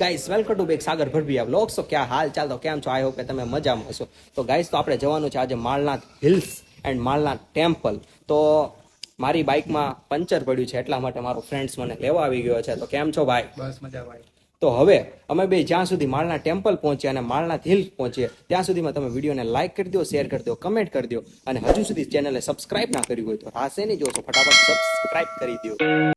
Guys welcome to back Sagar Bharbhiya vlogs તો ક્યાં હાલ ચાલ તો કેમ છો આઈ હોપ કે તમે મજામાં હશો તો ગાઈસ તો આપણે જવાનું છે આજે Malnath hills and Malnath temple તો મારી બાઇકમાં પંચર પડ્યું છે એટલા માટે મારો ફ્રેન્ડ્સ મને લેવા આવી ગયો છે. તો કેમ છો ભાઈ? બસ મજા ભાઈ. તો હવે અમે બે જ્યાં સુધી માળના ટેમ્પલ પહોંચીએ અને માળનાથ હિલ પહોંચીએ ત્યાં સુધીમાં તમે વિડીયોને લાઇક કરી દો શેર કરી દો કમેન્ટ કરી દો અને હજુ સુધી ચેનલને સબસ્ક્રાઇબ ના કર્યું હોય તો રાસે નહીં જોશો ફટાફટ સબસ્ક્રાઇબ કરી દો.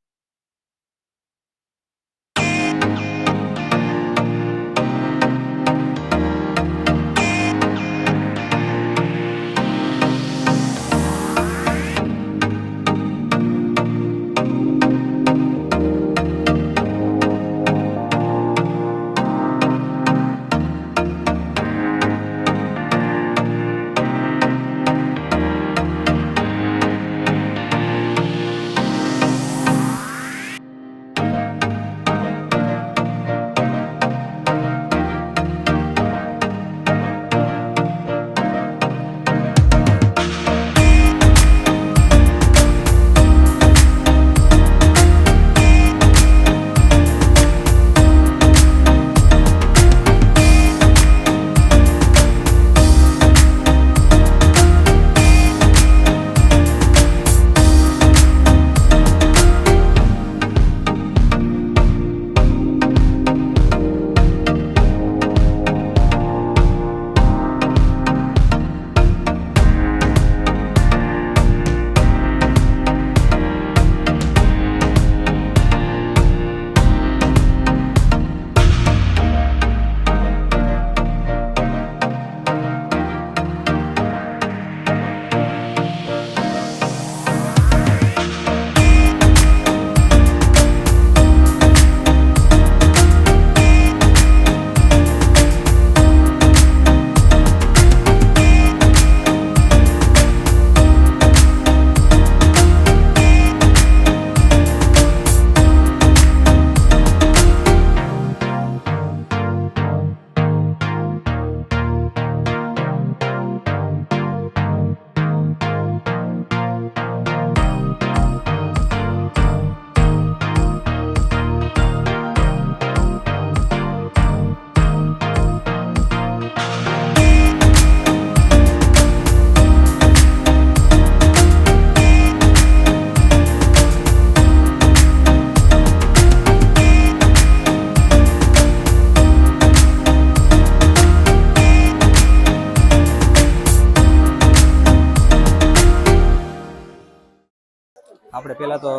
આપણે પેલા તો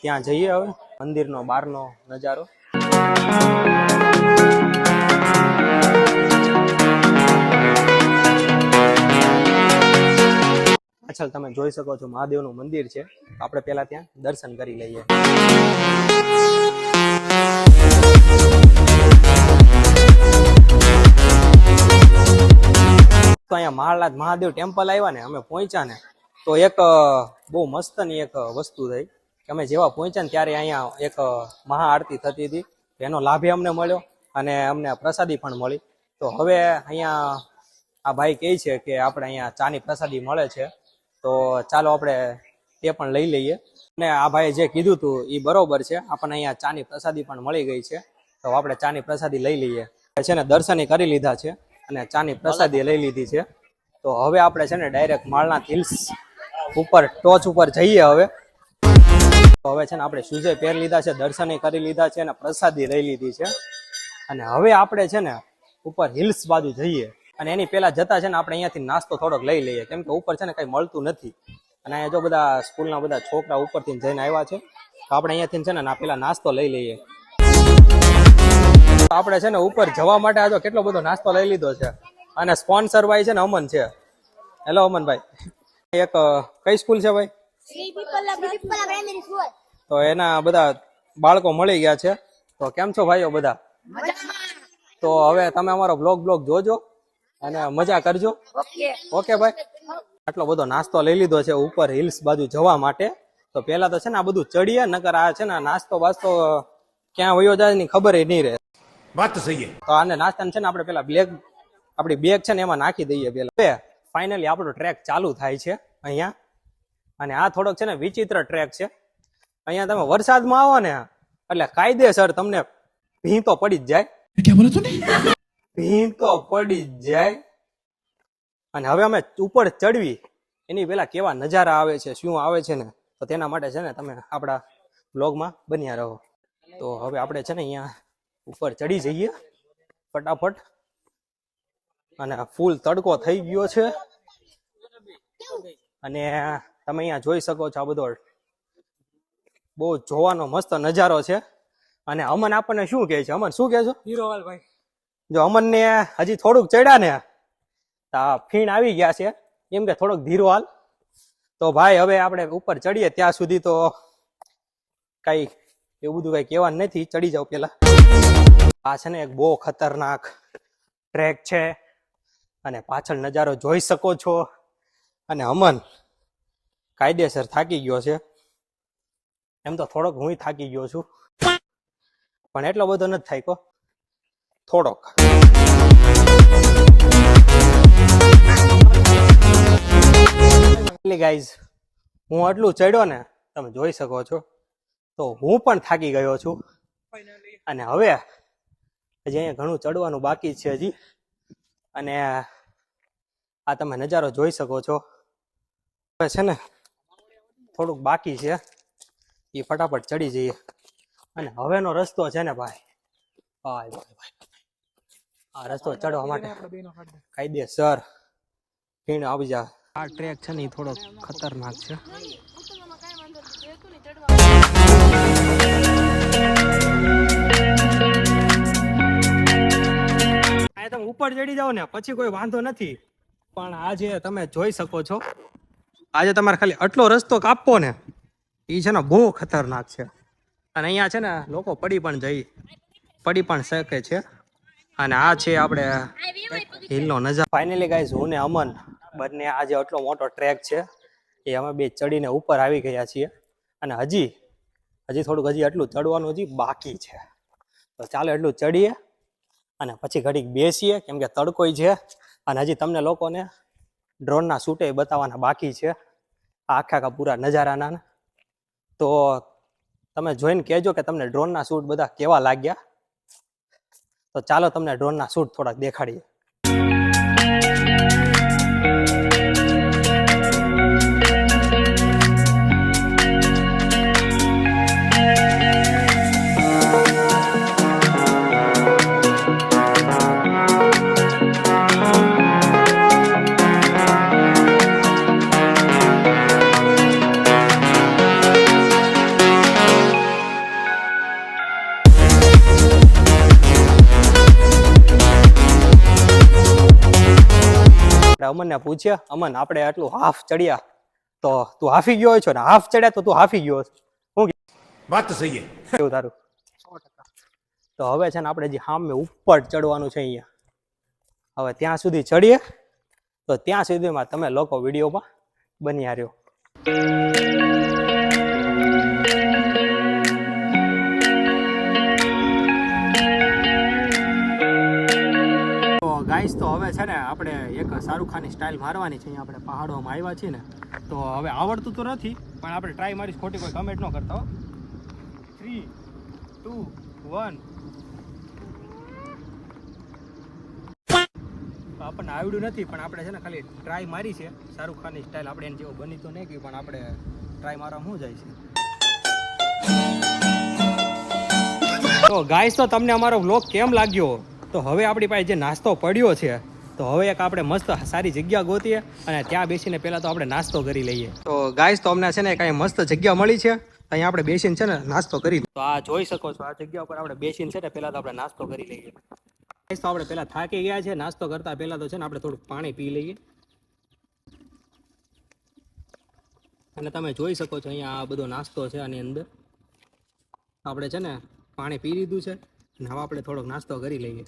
ત્યાં જઈએ હવે. મંદિરનો બહારનો નજારો. પાછળ તમે જોઈ શકો છો મહાદેવનું મંદિર છે. આપણે પેલા ત્યાં દર્શન કરી લઈએ. તો અહીંયા મહારાજ મહાદેવ ટેમ્પલ આવ્યા ને, અમે પહોંચ્યા ને. તો એક બહુ મસ્તની એક વસ્તુ થઈ કે અમે જેવા પહોંચ્યા ને ત્યારે અહીંયા એક મહાઆરતી થતી હતી. એનો લાભે અમને મળ્યો અને અમને પ્રસાદી પણ મળી. તો હવે અહીંયા આ ભાઈ કહે છે કે આપણે અહીંયા ચાની પ્રસાદી મળે છે. તો ચાલો આપણે તે પણ લઈ લઈએ. અને આ ભાઈએ જે કીધું હતું એ બરોબર છે. આપણને અહીંયા ચાની પ્રસાદી પણ મળી ગઈ છે. તો આપણે ચાની પ્રસાદી લઈ લઈએ. છે ને દર્શને કરી લીધા છે અને ચાની પ્રસાદી લઈ લીધી છે. તો હવે આપણે છે ને ડાયરેક્ટ માળના હિલ્સ ઉપર, ટોચ ઉપર જઈએ હવે. હવે છે ને આપણે શૂઝે પહેરી લીધા છે, દર્શને કરી લીધા છે અને પ્રસાદી લઈ લીધી છે. અને હવે આપણે છે ને ઉપર હિલ્સ બાજુ જઈએ. અને એની પહેલા જતા છે ને આપણે અહીંયાથી નાસ્તો થોડોક લઈ લઈએ, કેમ કે ઉપર છે ને કઈ મળતું નથી. અને અહીંયા જો બધા સ્કૂલના બધા છોકરા ઉપરથી જઈને આવ્યા છે, તો આપણે અહીંયાથી છે ને પેલા નાસ્તો લઈ લઈએ. આપણે છે ને ઉપર જવા માટે આજો કેટલો બધો નાસ્તો લઈ લીધો છે. અને સ્પોન્સર ભાઈ છે ને અમન છે. હેલો અમનભાઈ. એક કઈ સ્કૂલ છે ભાઈ? તો એના બધા બાળકો મળી ગયા છે. તો કેમ છો ભાઈઓ બધા? તો હવે તમે અમારો બ્લોગ બ્લોગ જોજો અને મજા કરજો. ઓકે ભાઈ? આટલો બધો નાસ્તો લઈ લીધો છે ઉપર હિલ્સ બાજુ જવા માટે. તો પેલા તો છે ને આ બધું ચડીએ નકર આ છે ને નાસ્તો બાસ્તો ક્યાં વયો જાય ની ખબર નહીં રહે. વાત સહી તો આને નાસ્તાને છે ને આપણે પેલા બ્લેક આપણી બેગ છે ને એમાં નાખી દઈએ પેલા ફાઇનલી આપણો ટ્રેક ચાલુ થાય છે અહીંયા. અને આ થોડોક છે ને વિચિત્ર ટ્રેક છે. અહીંયા તમે વરસાદમાં આવો ને એટલે કાયદેસર તમને ભીંતો પડી જ જાય. ભીંતો પડી જ જાય. અને હવે અમે ઉપર ચડવી. એની પેલા કેવા નજારા આવે છે શું આવે છે ને તો તેના માટે છે ને તમે આપણા બ્લોગમાં બન્યા રહો. તો હવે આપણે છે ને અહીંયા ઉપર ચડી જઈએ. ફટાફટ. અને ફૂલ તડકો થઈ ગયો છે. અને તમે અહીંયા જોઈ શકો છો આ બધો બહુ જોવાનો મસ્ત નજારો છે. અને અમન આપણને શું કહે છે? અમન શું કહે છો? જો અમનને હજી થોડુંક ચડ્યા ને તો ફીણ આવી ગયા છે. એમ કે થોડોક ધીરો હાલ. તો ભાઈ હવે આપણે ઉપર ચડીએ ત્યાં સુધી તો કઈ એવું બધું કઈ કહેવાનું નથી. ચડી જાવ પેલા આ છે ને એક બહુ ખતરનાક ટ્રેક છે. અને પાછળ નજારો જોઈ શકો છો. અને અમન કાયદેસર થાકી ગયો છે. એમ તો થોડોક હું થાકી ગયો છું. પણ એટલો બધો નથી થાક્યો. થોડોક. ગાઈઝ હું આટલું ચડ્યો ને, તમે જોઈ શકો છો. તો હું પણ થાકી ગયો છું. અને હવે હજી અહીંયા ઘણું ચડવાનું બાકી છે હજી. અને આ તમે નજારો જોઈ શકો છો. હવે છે ને, થોડુંક બાકી છે. એ ફટાફટ ચડી જઈએ. અને હવેનો રસ્તો છે ને ભાઈ ભાઈ ભાઈ ભાઈ આ રસ્તો ચડવા માટે કાયદેસર ફીણ આવી જાય આ ટ્રેક છે ને એ થોડો ખતરનાક છે. તમે ઉપર ચડી જાઓ ને, પછી કોઈ વાંધો નથી. પણ આજે તમે જોઈ શકો છો. આજે તમારે ખાલી આટલો રસ્તો કાપવો ને એ છે ને બહુ ખતરનાક છે. અને અહીંયા છે ને લોકો પડી પણ જઈ, પડી પણ શકે છે. અને આ છે આપણે હિલનો નજારો. ફાઇનલી ગાઈઝ હું ને અમન બંને આજે આટલો મોટો ટ્રેક છે એ અમે બે ચડીને ઉપર આવી ગયા છીએ. અને હજી હજી થોડુંક હજી એટલું ચડવાનું હજી બાકી છે. તો ચાલો એટલું ચડીએ અને પછી ઘડીક બેસીએ, કેમ કે તડકોય છે. અને હજી તમને લોકોને ડ્રોનના શૂટે બતાવવાના બાકી છે. આખા આખા પૂરા નજારાના તો તમે જોઈને કહેજો કે તમને ડ્રોનના શૂટ બધા કેવા લાગ્યા. તો ચાલો તમને ડ્રોનના શૂટ થોડાક દેખાડીએ. અમનને પૂછીએ અમન આપણે આટલું હાફ ચડ્યા તો તું હાફી ગયો છો ને? હાફ ચડ્યા તો તું હાફી ગયો હું વાત તો સહી એવું તારું? તો હવે છે ને આપણે જે સામે ઉપર ચડવાનું છે અહીંયા હવે ત્યાં સુધી ચડીએ. તો ત્યાં સુધીમાં તમે લોકો વિડીયોમાં બની બન્યા રહ્યો. ગાઈસ તો હવે છે ને આપણે એક શાહરુખ ખાનની સ્ટાઇલ મારવાની છે. અહીંયા આપણે પહાડોમાં આવ્યા છીએ ને, તો હવે આવડતું તો નથી, પણ આપણે ટ્રાય મારીશ, ખોટી કોઈ કમેન્ટ ન કરતા થ્રી ટુ વન આપણને આવડ્યું નથી, પણ આપણે છે ને ખાલી ટ્રાય મારી છે. શાહરુખ ખાનની સ્ટાઇલ આપણે એને જેવો બની તો નહીં ગઈ, પણ આપણે ટ્રાય મારવા શું જાય છે. તો ગાઈસ તો તમને અમારો વ્લોગ કેમ લાગ્યો? તો હવે આપણી પાસે જે નાસ્તો પડ્યો છે, તો હવે એક આપણે મસ્ત સારી જગ્યા ગોતીએ અને ત્યાં બેસીને પહેલાં તો આપણે નાસ્તો કરી લઈએ. તો ગાઈસ તો અમને છે ને કાંઈ મસ્ત જગ્યા મળી છે અહીંયા આપણે બેસીને છે ને નાસ્તો કરી તો આ જોઈ શકો છો, આ જગ્યા ઉપર આપણે બેસીને છે ને પહેલાં તો આપણે નાસ્તો કરી લઈએ. ગાઈસ તો આપણે પહેલાં થાકી ગયા છે, નાસ્તો કરતા પહેલા તો છે ને આપણે થોડુંક પાણી પી લઈએ. અને તમે જોઈ શકો છો અહીંયા આ બધો નાસ્તો છે આની અંદર. આપણે છે ને પાણી પી લીધું છે, અને હવે આપણે થોડોક નાસ્તો કરી લઈએ.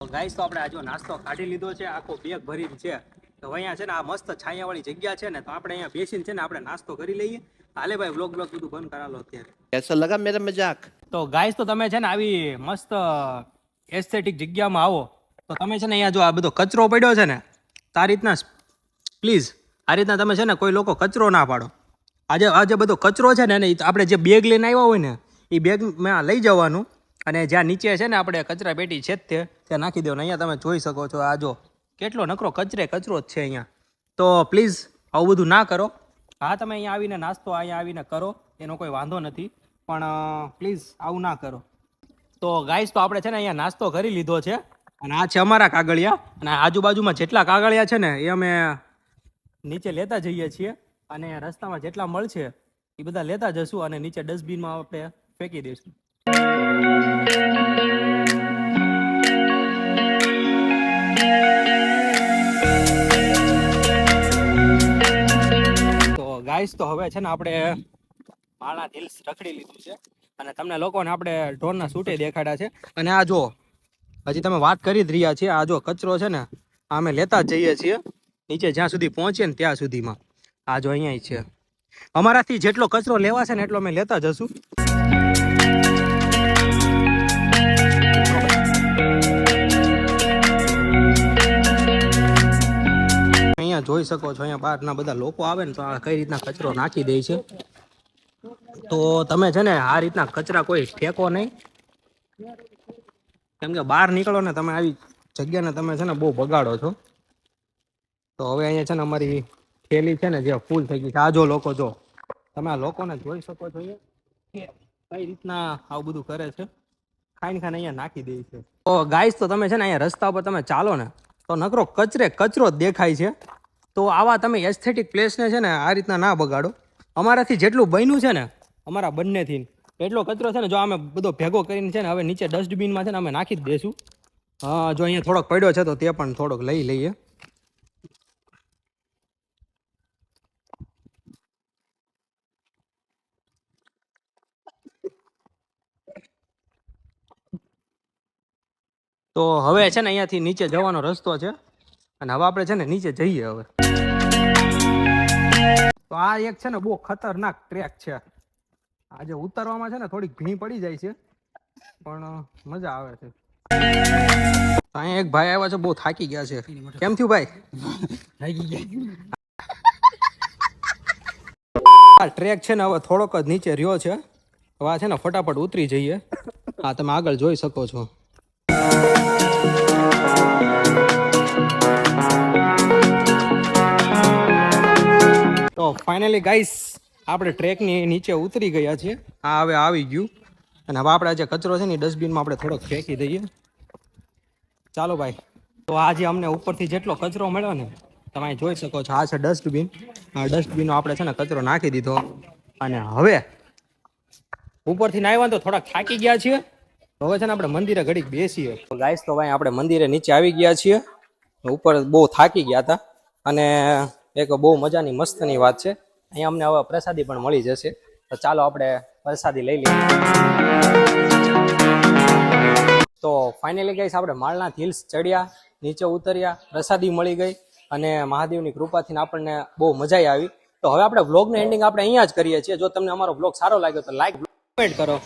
ગાઈસ તો આપણે આજે નાસ્તો કાઢી લીધો છે આખો બેગ ભરી છે. તો અહીંયા છે ને આ મસ્ત છાયાવાળી જગ્યા છે ને તો આપણે અહીંયા બેસીને છે ને આપણે નાસ્તો કરી લઈએ. હાલે ભાઈ વ્લોગ બ્લોગ બધું બંધ કરાલો અત્યારે. કેસો લગા મેરા મજાક. તો ગાઈસ તો તમે છે ને આવી મસ્ત એસ્થેટિક જગ્યામાં આવો. તો તમે છે ને અહીંયા જો આ બધો કચરો પડ્યો છે ને તો આ રીતના પ્લીઝ આ રીતના તમે છે ને કોઈ લોકો કચરો ના પાડો. આજે આજે બધો કચરો છે ને એ આપણે જે બેગ લઈને આવ્યા હોય ને એ બેગ મેં લઈ જવાનું. અને જ્યાં નીચે છે ને આપણે કચરા પેટી છે તે, ત્યાં નાખી દેવાનું. અહીંયા તમે જોઈ શકો છો આ જો, કેટલો નકરો કચરે કચરો જ છે અહીંયા. તો પ્લીઝ, આવું બધું ના કરો. હા, તમે અહીંયા આવીને નાસ્તો અહીંયા આવીને કરો, એનો કોઈ વાંધો નથી. પણ પ્લીઝ, આવું ના કરો. તો ગાઈસ, તો આપણે છે ને અહીંયા નાસ્તો કરી લીધો છે. અને આ છે અમારા કાગળિયા. અને આજુબાજુમાં જેટલા કાગળિયા છે ને, એ અમે નીચે લેતા જઈએ છીએ. અને રસ્તામાં જેટલા મળશે, એ બધા લેતા જશું અને નીચે ડસ્ટબિનમાં આપણે ફેંકી દઈશું. તો હવે છે ને આપણે માળા હિલ્સ રખડી લીધું છે અને તમને લોકોને આપણે ડ્રોનના શૂટે દેખાડ્યા છે. અને આ જો, હજી તમે વાત કરી જ રહ્યા છીએ, આ જો કચરો છે ને અમે લેતા જ જઈએ છીએ. નીચે જ્યાં સુધી પહોંચીએ ને ત્યાં સુધીમાં. આ જો અહીંયા છે. અમારાથી જેટલો કચરો લેવાશે ને એટલો અમે લેતા જશું. અહીંયા જોઈ શકો છો, અહીંયા બહારના બધા લોકો આવે ને તો આ કઈ રીતના કચરો નાખી દે છે. તો તમે છે ને આ રીતના કચરા કોઈ ફેંકો નહીં. કેમ કે બહાર નીકળો ને તમે આવી જગ્યાને તમે છે ને બહુ બગાડો છો. તો હવે અહીંયા છે ને અમારી થેલી છે ને જે ફૂલ થઈ ગઈ છે. આ જો લોકો જો, તમે આ લોકોને જોઈ શકો છો કે કઈ રીતના આવું બધું કરે છે. ખાઈને ખાઈને અહીંયા નાખી દે છે. તો ગાઈસ, તો તમે છે ને અહીંયા રસ્તા ઉપર તમે ચાલો ને, તો નકરો કચરે કચરો દેખાય છે. તો આવા તમે એસ્થેટિક પ્લેસને છે ને આ રીતના ના બગાડો. અમારાથી જેટલું બન્યું છે ને, અમારા બંનેથી. એટલો કચરો છે ને, જો અમે બધો ભેગો કરીને છે ને, હવે નીચે ડસ્ટબિનમાં છે ને, અમે નાખી જ દઈશું હા, જો અહીંયા થોડોક પડ્યો છે તો તે પણ થોડોક લઈ લઈએ. તો હવે છે ને અહીંયાથી નીચે જવાનો રસ્તો છે. અને હવે આપણે છે ને નીચે જઈએ હવે. તો આ એક છે ને બહુ ખતરનાક ટ્રેક છે. આજે ઉતરવામાં છે ને થોડીક ભીણી પડી જાય છે પણ મજા આવે છે. અહીંયા એક ભાઈ આવ્યા છે બહુ થાકી ગયા છે. કેમ થયું ભાઈ? આ ટ્રેક છે ને હવે થોડોક જ નીચે રહ્યો છે. હવે આ છે ને ફટાફટ ઉતરી જઈએ. હા તમે આગળ જોઈ શકો છો. તો ફાઇનલી ગાઈસ આપણે ટ્રેકની નીચે ઉતરી ગયા છીએ. આ હવે આવી ગયું. અને હવે આપણે જે કચરો છે ને ડસ્ટબિનમાં આપણે થોડોક ફેંકી દઈએ. ચાલો ભાઈ, તો આજે અમને ઉપરથી જેટલો કચરો મળ્યો ને, તમે જોઈ શકો છો, આ છે ડસ્ટબિન આ ડસ્ટબિનનો આપણે છે ને કચરો નાખી દીધો. અને હવે ઉપરથી નાહવા તો થોડાક થાકી ગયા છીએ. હવે છે ને આપણે મંદિરે ઘડીક બેસીએ. તો ગાઈસ તો ભાઈ આપણે મંદિરે નીચે આવી ગયા છીએ. ઉપર બહુ થાકી ગયા હતા. અને એક બહુ મજાની મસ્તની વાત છે. અહીંયા અમને હવે પ્રસાદી પણ મળી જશે. તો ચાલો આપણે પ્રસાદી લઈ લઈએ. તો ફાઇનલી ગાઈસ આપણે માળના હિલ્સ ચડ્યા, નીચે ઉતર્યા, પ્રસાદી મળી ગઈ અને મહાદેવની કૃપાથી આપણને બહુ મજા આવી. તો હવે આપણે બ્લોગનું એન્ડિંગ આપણે અહીંયા જ કરીએ છીએ. જો તમને અમારો વ્લોગ સારો લાગ્યો તો લાઈક કમેન્ટ કરો.